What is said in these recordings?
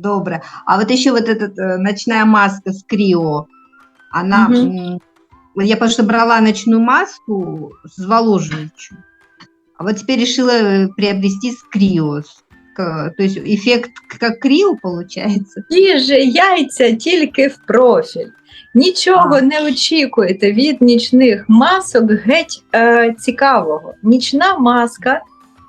Добре. А вот еще вот эта э, ночная маска с Крио, она... Мгм. м, Я просто брала ночную маску зволоживающую, а вот теперь решила э, приобрести с Крио. С- к- То есть эффект как Крио получается? Ті ж яйця тільки в профіль. Нічого А. не очікуйте від нічних масок геть е, цікавого. Нічна маска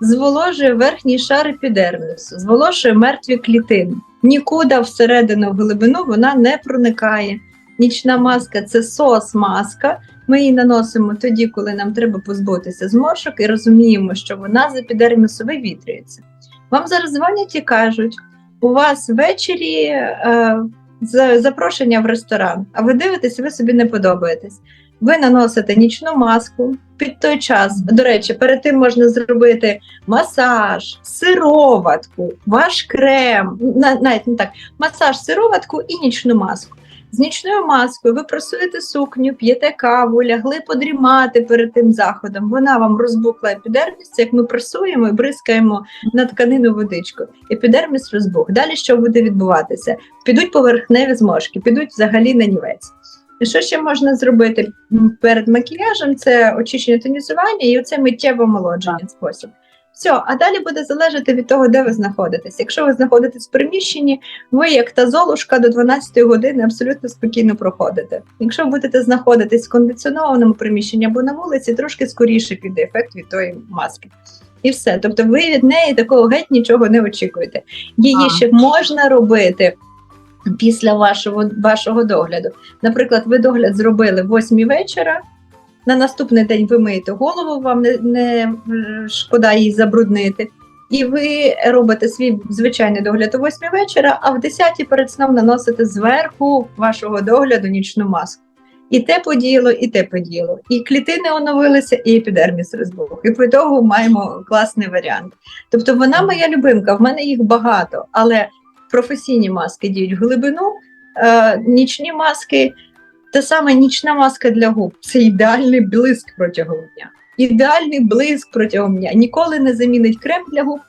зволожує верхній шар епідермісу, зволожує мертві клітини. Нікуди всередину в глибину вона не проникає. Нічна маска це сос-маска. Ми її наносимо тоді, коли нам треба позбутися зморшок, і розуміємо, що вона з епідермісу вивітрюється. Вам зараз дзвонять і кажуть: у вас ввечері е, за- запрошення в ресторан, а ви дивитесь, ви собі не подобаєтесь. Ви наносите нічну маску під той час. До речі, перед тим можна зробити масаж, сироватку, ваш крем, на- навіть не так, масаж, сироватку і нічну маску. З нічною маскою ви просуєте сукню, п'єте каву, лягли подрімати перед тим заходом. Вона вам розбухла епідерміс, як ми пресуємо і бризкаємо на тканину водичкою. Епідерміс розбух. Далі що буде відбуватися? Підуть поверхневі зморшки, підуть взагалі на нівець. І що ще можна зробити перед макіяжем? Це очищення тонізування і оце миттєве омолодження спосіб. Все, а далі буде залежати від того, де ви знаходитесь. Якщо ви знаходитесь в приміщенні, ви як та золушка до 12 години абсолютно спокійно проходите. Якщо ви будете знаходитись в кондиціонованому приміщенні або на вулиці, трошки скоріше піде ефект від тої маски. І все. Тобто ви від неї такого геть нічого не очікуєте. Її А. ще можна робити після вашого, вашого догляду. Наприклад, ви догляд зробили в 8 вечора. На наступний день ви миєте голову, вам не, не е, шкода її забруднити. І ви робите свій звичайний догляд о 8 вечора, а в 10 перед сном наносите зверху вашого догляду нічну маску. І те подіяло, і те подіяло. І клітини оновилися, і епідерміс розбух. І по того маємо класний варіант. Тобто вона моя любимка, в мене їх багато, але професійні маски діють в глибину, е, нічні маски, та саме нічна маска для губ це ідеальний блиск протягом дня. Ідеальний блиск протягом дня. Ніколи не замінить крем для губ,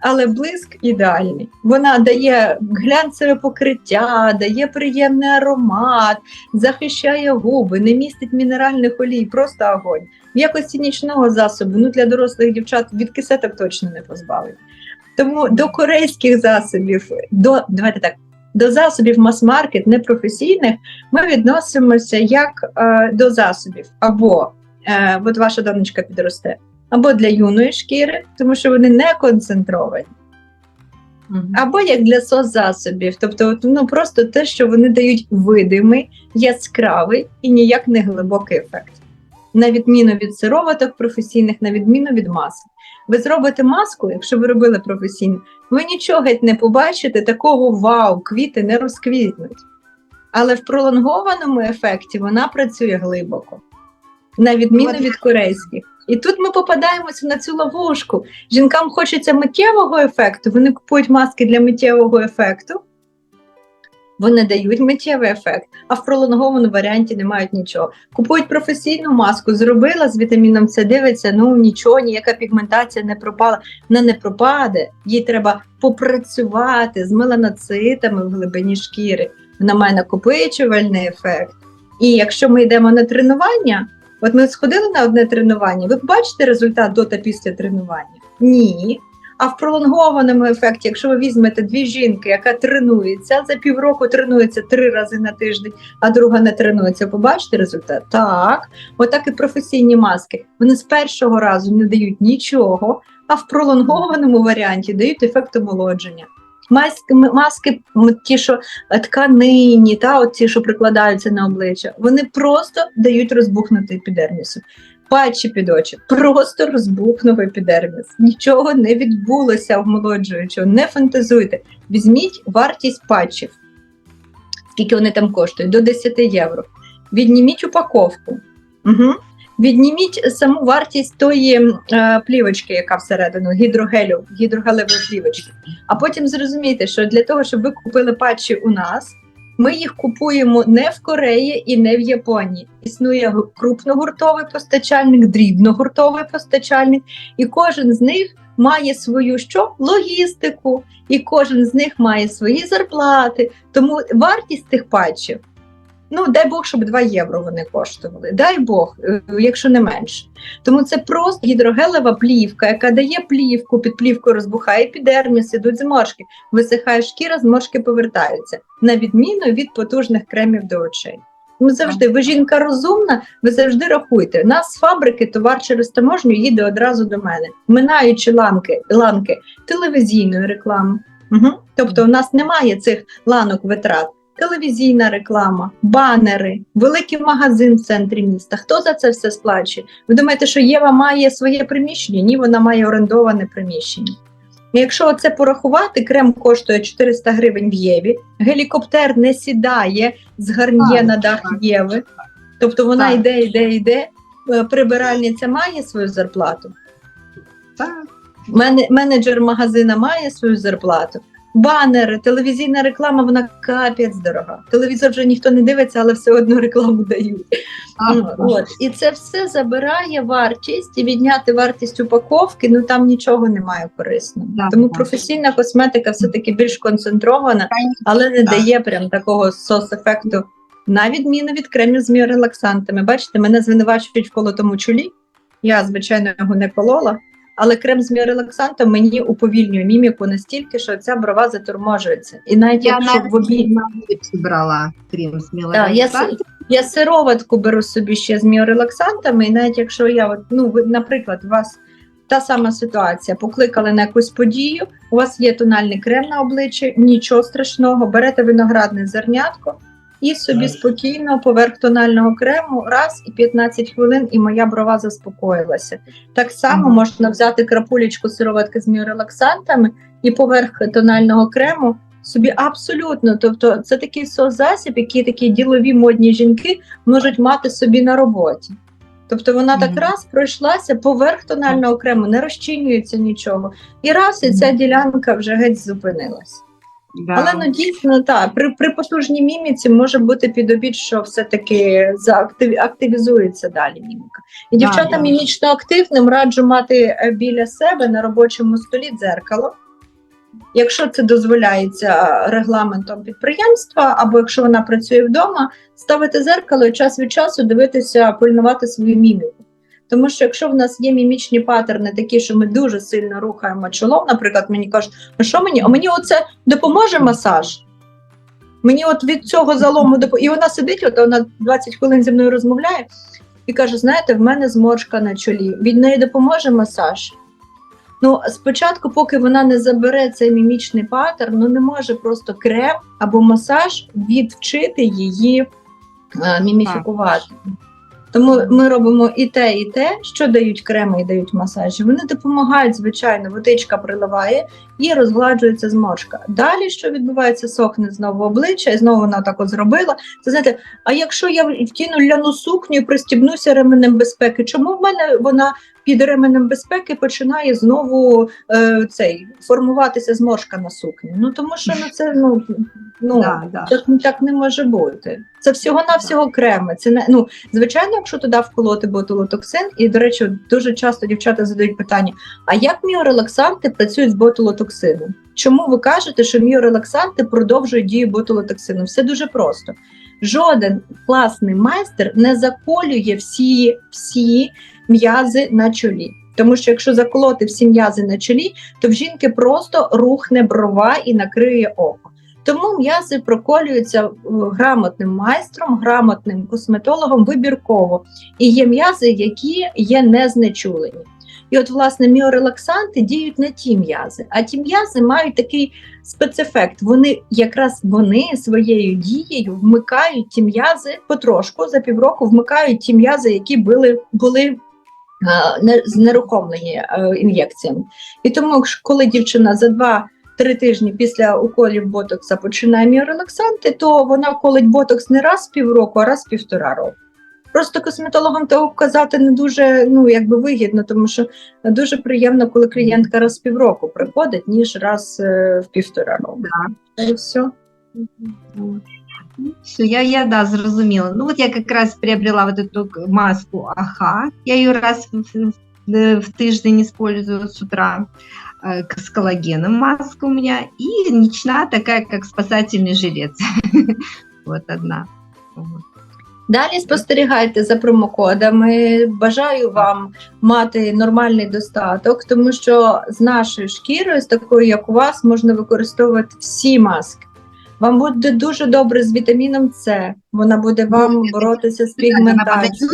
але блиск ідеальний. Вона дає глянцеве покриття, дає приємний аромат, захищає губи, не містить мінеральних олій, просто огонь. В якості нічного засобу ну для дорослих дівчат від кисеток точно не позбавить. Тому до корейських засобів, до давайте так, до засобів мас-маркет непрофесійних ми відносимося як е, до засобів, або е, от ваша донечка підросте, або для юної шкіри, тому що вони не концентровані, або як для соцзасобів, тобто ну, просто те, що вони дають видимий, яскравий і ніяк не глибокий ефект. На відміну від сироваток професійних, на відміну від масок. Ви зробите маску, якщо ви робили професійно, ви нічого геть не побачите, такого вау, квіти не розквітнуть. Але в пролонгованому ефекті вона працює глибоко, на відміну від корейських. І тут ми попадаємося на цю ловушку. Жінкам хочеться миттєвого ефекту, вони купують маски для миттєвого ефекту. Вони дають миттєвий ефект, а в пролонгованому варіанті не мають нічого. Купують професійну маску, зробила з вітаміном С, дивиться, ну нічого, ніяка пігментація не пропала. Вона не пропаде, їй треба попрацювати з меланоцитами в глибині шкіри. Вона має накопичувальний ефект. І якщо ми йдемо на тренування, от ми сходили на одне тренування, ви побачите результат до та після тренування? Ні. А в пролонгованому ефекті, якщо ви візьмете дві жінки, яка тренується за півроку, тренується три рази на тиждень, а друга не тренується, побачите результат? Так, отак і професійні маски. Вони з першого разу не дають нічого, а в пролонгованому варіанті дають ефект омолодження. Маски, маски ті, що е, тканині, та от ті, що прикладаються на обличчя, вони просто дають розбухнути епідермісу. Патчі під очі, просто розбухнув епідерміс. Нічого не відбулося омолоджуючого, не фантазуйте. Візьміть вартість патчів, скільки вони там коштують, до 10 євро. Відніміть упаковку. Угу. Відніміть саму вартість тої е, плівочки, яка всередину, гідрогелю, гідрогелевої плівочки. А потім зрозумійте, що для того, щоб ви купили патчі у нас, ми їх купуємо не в Кореї і не в Японії. Існує крупногуртовий постачальник, дрібногуртовий постачальник, і кожен з них має свою що? логістику, і кожен з них має свої зарплати. Тому вартість тих патчів, ну дай Бог, щоб 2 євро вони коштували. Дай Бог, е, якщо не менше. Тому це просто гідрогелева плівка, яка дає плівку, під плівкою розбухає епідерміс, ідуть зморшки, висихає шкіра, зморшки повертаються, на відміну від потужних кремів до очей. Ми завжди, ви жінка розумна, ви завжди рахуйте. У нас з фабрики товар через таможню їде одразу до мене, минаючи ланки, ланки телевізійної реклами. Угу. Тобто, у нас немає цих ланок витрат. Телевізійна реклама, банери, великий магазин в центрі міста. Хто за це все сплачує? Ви думаєте, що Єва має своє приміщення? Ні, вона має орендоване приміщення. І Якщо це порахувати, крем коштує 400 гривень в Єві, гелікоптер не сідає з гарнє на дах. Єви. Тобто вона Так. йде, йде, йде. Е, Прибиральниця має свою зарплату. Так. Мен- менеджер магазина має свою зарплату. Банери, телевізійна реклама, вона капець дорога. Телевізор вже ніхто не дивиться, але все одно рекламу дають. Ну, От. І це все забирає вартість і відняти вартість упаковки, ну там нічого немає корисного. Да, Тому да. професійна косметика все-таки більш концентрована, але не так. дає прям такого сос-ефекту, на відміну від кремів з міорелаксантами. Бачите, мене звинувачують в колотому чолі. Я, звичайно, його не колола. Але крем з міорелаксантом мені уповільнює міміку настільки, що ця брова затурможується. І навіть Я якщо в обід... брала крем з Так, я, я сироватку беру собі ще з міорелаксантами, і навіть якщо я, от, ну, ви, наприклад, у вас та сама ситуація, покликали на якусь подію, у вас є тональний крем на обличчі, нічого страшного, берете виноградне зернятко і собі спокійно поверх тонального крему раз і 15 хвилин, і моя брова заспокоїлася. Так само можна взяти крапулечку сироватки з міорелаксантами і поверх тонального крему собі абсолютно. Тобто, це такий соцзасіб, який такі ділові модні жінки можуть мати собі на роботі. Тобто вона так раз пройшлася поверх тонального крему, не розчинюється нічого. І раз і ця ділянка вже геть зупинилась. Да. Але ну дійсно так, при, при потужній міміці може бути під обід, що все-таки заактив, активізується далі міміка. І Да, дівчатам да. мімічно активним раджу мати е, біля себе на робочому столі дзеркало. Якщо це дозволяється регламентом підприємства, або якщо вона працює вдома, ставити зеркало і час від часу дивитися, пильнувати свою міміку. Тому що якщо в нас є мімічні паттерни, такі, що ми дуже сильно рухаємо чолом, наприклад, мені кажуть, а що мені? А мені оце допоможе масаж? Мені от від цього залому доп... І вона сидить, от вона 20 хвилин зі мною розмовляє і каже: знаєте, в мене зморшка на чолі. Від неї допоможе масаж. Ну, спочатку, поки вона не забере цей мімічний паттерн, ну не може просто крем або масаж відвчити її е, міміфікувати. Тому ми робимо і те, і те, що дають креми і дають масажі. Вони допомагають, звичайно, водичка приливає і розгладжується зморшка. Далі, що відбувається, сохне знову обличчя, і знову вона так от зробила. Це знаєте, а якщо я втіну ляну сукню і пристібнуся ременем безпеки, чому в мене вона під ременем безпеки починає знову е, цей формуватися зморшка на сукні? Ну тому що ну це ну, ну Да, да. так, так не може бути. Це всього на всього креми. Це не ну звичайно, якщо туди вколоти ботулотоксин, і до речі, дуже часто дівчата задають питання: а як міорелаксанти працюють з ботулотоксином? Чому ви кажете, що міорелаксанти продовжують дію ботулотоксину? Все дуже просто. Жоден класний майстер не заколює всі, всі м'язи на чолі. Тому що якщо заколоти всі м'язи на чолі, то в жінки просто рухне брова і накриє око. Тому м'язи проколюються е, грамотним майстром, грамотним косметологом вибірково. І є м'язи, які є незнечулені. І от, власне, міорелаксанти діють на ті м'язи, а ті м'язи мають такий спецефект. Вони якраз вони своєю дією вмикають ті м'язи потрошку за півроку, вмикають ті м'язи, які були, були знерухомлені е, ін'єкціями. І тому, коли дівчина за два три тижні після уколів ботокса починає міорелаксанти, то вона колить ботокс не раз в півроку, а раз в півтора року. Просто косметологам того казати не дуже ну якби вигідно, тому що дуже приємно, коли клієнтка раз в півроку приходить, ніж раз е, в півтора року. Да. І все. Все, я, я, да, зрозумела. Ну вот я как раз приобрела вот эту маску АХА. Я ее раз в, в э, в тыждень использую с утра. Э, к- С коллагеном маска у меня. И ночная такая, как спасательный жилет. Вот одна. Вот. Далі спостерігайте за промокодами. Бажаю вам мати нормальний достаток, тому що з нашою шкірою, з такою, як у вас, можна використовувати всі маски. Вам буде дуже добре з вітаміном С. Вона буде вам боротися з пігментацією.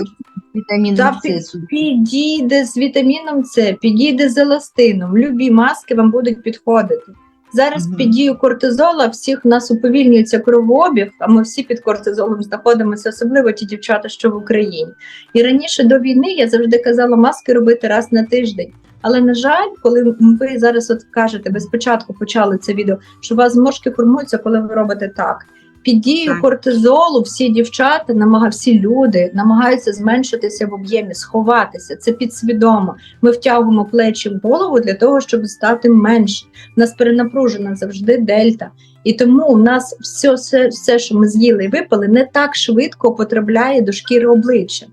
сюда? Підійде з вітаміном С, підійде з еластином. Любі маски вам будуть підходити. Зараз угу. під дією кортизола всіх нас уповільнюється кровообіг, а ми всі під кортизолом знаходимося, особливо ті дівчата, що в Україні. І раніше до війни я завжди казала маски робити раз на тиждень. Але на жаль, коли ви зараз от кажете, ви спочатку почали це відео, що у вас зморшки формуються, коли ви робите так. Під дією Так. кортизолу всі дівчата, намага, всі люди намагаються зменшитися в об'ємі, сховатися. Це підсвідомо. Ми втягуємо плечі в голову для того, щоб стати менше. У нас перенапружена завжди дельта. І тому у нас все, все, все, що ми з'їли і випили, не так швидко потрапляє до шкіри обличчя.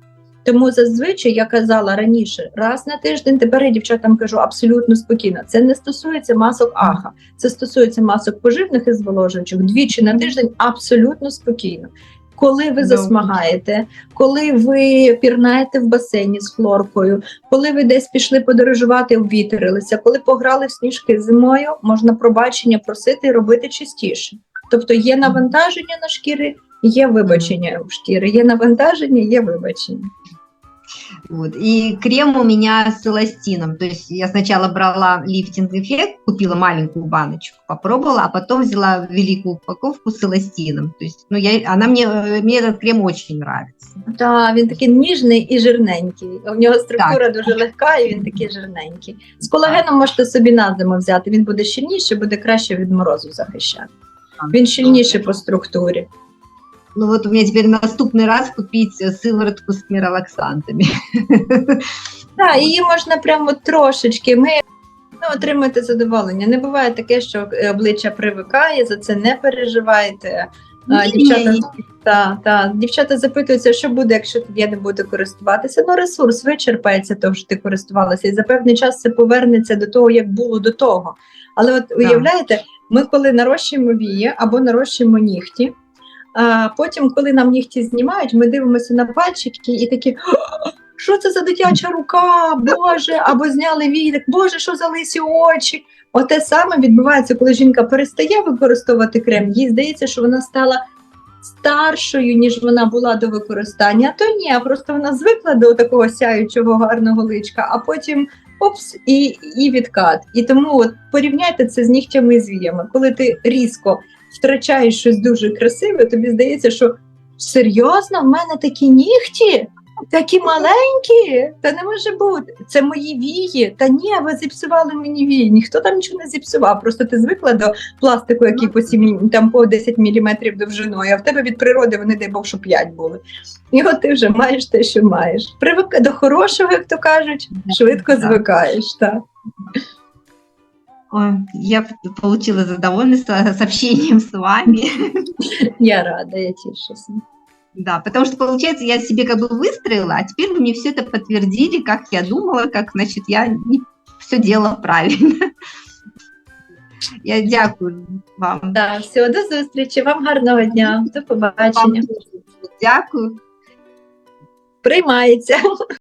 Тому зазвичай я казала раніше, раз на тиждень, тепер я дівчатам кажу абсолютно спокійно. Це не стосується масок аха, це стосується масок поживних і зволожуючих. Двічі на тиждень абсолютно спокійно. Коли ви засмагаєте, коли ви пірнаєте в басейні з хлоркою, коли ви десь пішли подорожувати, обвітрилися, коли пограли в сніжки зимою, можна пробачення просити і робити частіше. Тобто є навантаження на шкіри, є вибачення у шкіри, є навантаження, є вибачення. Вот. И крем у меня с эластином. То есть я сначала брала лифтинг-эффект, купила маленькую баночку, попробовала, а потом взяла великую упаковку с эластином. То есть, ну, я, она мне, э, мне этот крем очень нравится. Та він такий ніжний і жирненький. У нього структура дуже легка, і він такий жирненький. З колагеном можете собі на зиму взяти. Він буде щільніший, буде краще від морозу захищати. Він щільніший по структурі. Ну вот у меня теперь наступный раз купить э, сыворотку с миролаксантами. Так, її можна прямо трошечки. Ми ну, отримуєте задоволення. Не буває таке, що е, обличчя привикає, за це не переживайте. А, Ні, Дівчата, ні. та, та, дівчата запитуються, що буде, якщо я не буду користуватися. Ну, ресурс вичерпається, того що ти користувалася, і за певний час це повернеться до того, як було до того. Але от уявляєте, ми коли нарощуємо вії або нарощуємо нігті, а потім, коли нам нігті знімають, ми дивимося на пальчики і такі. Що це за дитяча рука? Боже, або зняли вії, так, Боже, що за лисі очі? Оте саме відбувається, коли жінка перестає використовувати крем, їй здається, що вона стала старшою, ніж вона була до використання. А то ні, просто вона звикла до такого сяючого гарного личка, а потім опс, і, і відкат. І тому от порівняйте це з нігтями і з віями. Коли ти різко втрачаєш щось дуже красиве, тобі здається, що серйозно, в мене такі нігті. Такі маленькі, та не може бути. Це мої вії. Та ні, ви зіпсували мені вії. Ніхто там нічого не зіпсував. Просто ти звикла до пластику, який по 7, там по 10 мм довжиною, а в тебе від природи вони, дай Бог, що 5 були. І от ти вже маєш те, що маєш. Привик до хорошого, як то кажуть, швидко звикаєш. Так. Ой, я получила задовольствие с общением с вами. Я рада, я тішуся. Да, потому что, получается, я себе как бы выстроила, а теперь вы мне все это подтвердили, как я думала, как, значит, я все делала правильно. Я дякую вам. Так, все, до зустрічі. Вам гарного дня. До Вам побачення. дуже дякую. Приймається.